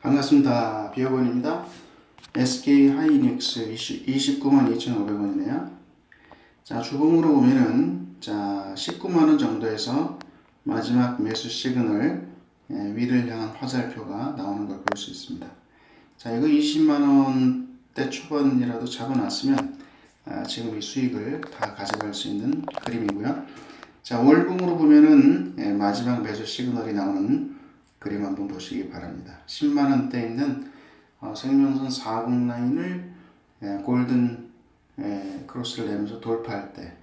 반갑습니다. 비어건입니다. SK 하이닉스 29만 2,500원이네요. 자, 주봉으로 보면은 자, 19만 원 정도에서 마지막 매수 시그널 예, 위를 향한 화살표가 나오는 걸 볼 수 있습니다. 자, 이거 20만 원대 초반이라도 잡아놨으면 아, 지금 이 수익을 다 가져갈 수 있는 그림이고요. 자, 월봉으로 보면은 예, 마지막 매수 시그널이 나오는 그림 한번 보시기 바랍니다. 10만 원대 있는 어, 생명선 40 라인을 예, 골든 예, 크로스를 내면서 돌파할 때,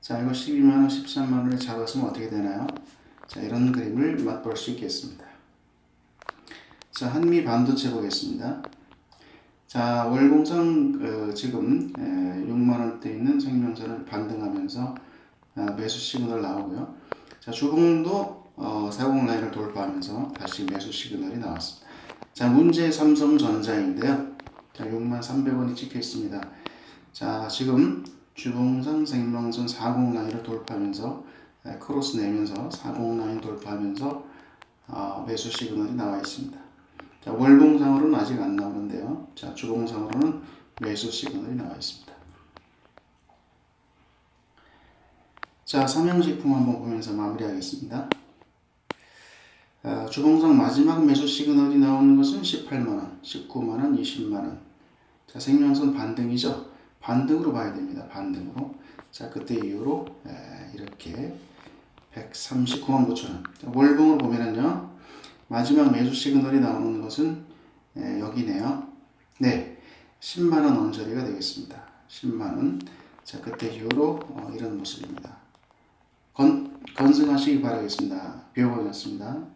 자 이거 12만 원, 13만 원에 잡았으면 어떻게 되나요? 자 이런 그림을 맛볼 수 있겠습니다. 자 한미 반도체 보겠습니다. 자 월공상 어, 지금 예, 6만 원대 있는 생명선을 반등하면서 아, 매수 시그널 나오고요. 자 주봉도 어, 40 라인을 돌파하면서 다시 매수 시그널이 나왔습니다. 자 문제 삼성전자인데요. 자 6만 300원이 찍혀 있습니다. 자 지금 주봉상 생명선 40 라인을 돌파하면서 에, 크로스 내면서 40 라인 돌파하면서 어, 매수 시그널이 나와 있습니다. 자 월봉상으로는 아직 안 나오는데요. 자 주봉상으로는 매수 시그널이 나와 있습니다. 자 삼양식품 한번 보면서 마무리하겠습니다. 아, 주봉상 마지막 매수 시그널이 나오는 것은 18만원, 19만원, 20만원. 자, 생명선 반등이죠? 반등으로 봐야 됩니다. 반등으로. 자, 그때 이후로 에, 이렇게 139만 9천원. 자, 월봉을 보면은요, 마지막 매수 시그널이 나오는 것은 에, 여기네요. 네, 10만원 언저리가 되겠습니다. 10만원. 자, 그때 이후로 어, 이런 모습입니다. 건, 건승하시기 바라겠습니다. 비어보겠습니다.